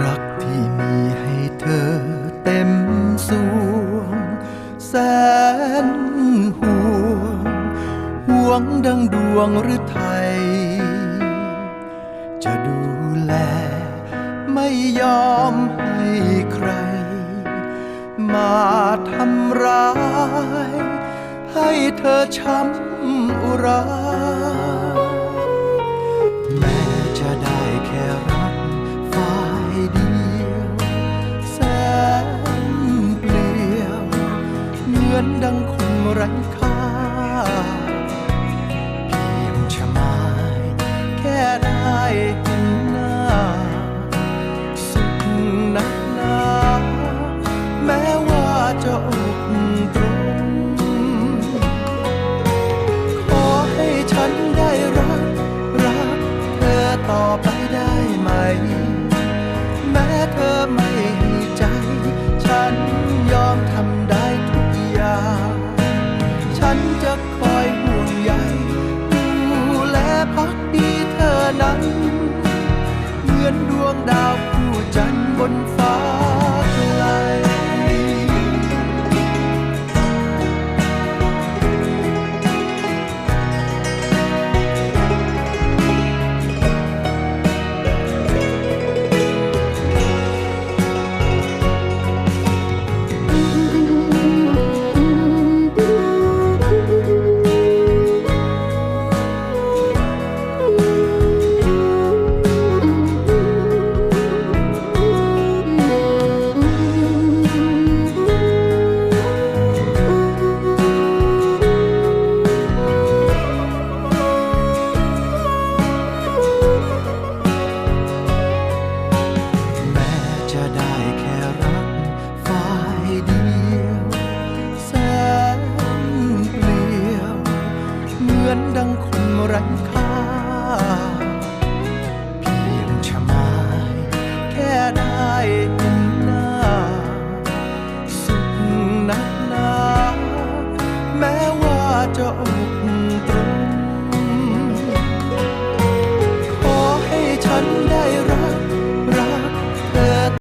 รักที่มีให้เธอเต็มสวง แสนห่วง ห่วงดังดวงหรืยจะดูแลไม่ยอมให้ใคร มาทำร้าย ให้เธอช้ำอุรา แม้จะได้แค่รักฝ่ายเดียว แสนเปลี่ยว เหมือนดังคนไร้ค่า เพียงชะมายแค่ได้เห็นหน้า สุขนักหนา แม้ว่าจะอก ดวงดาวคู่จันทร์บนฟ้า คนค่า เพียงชะมายแค่ได้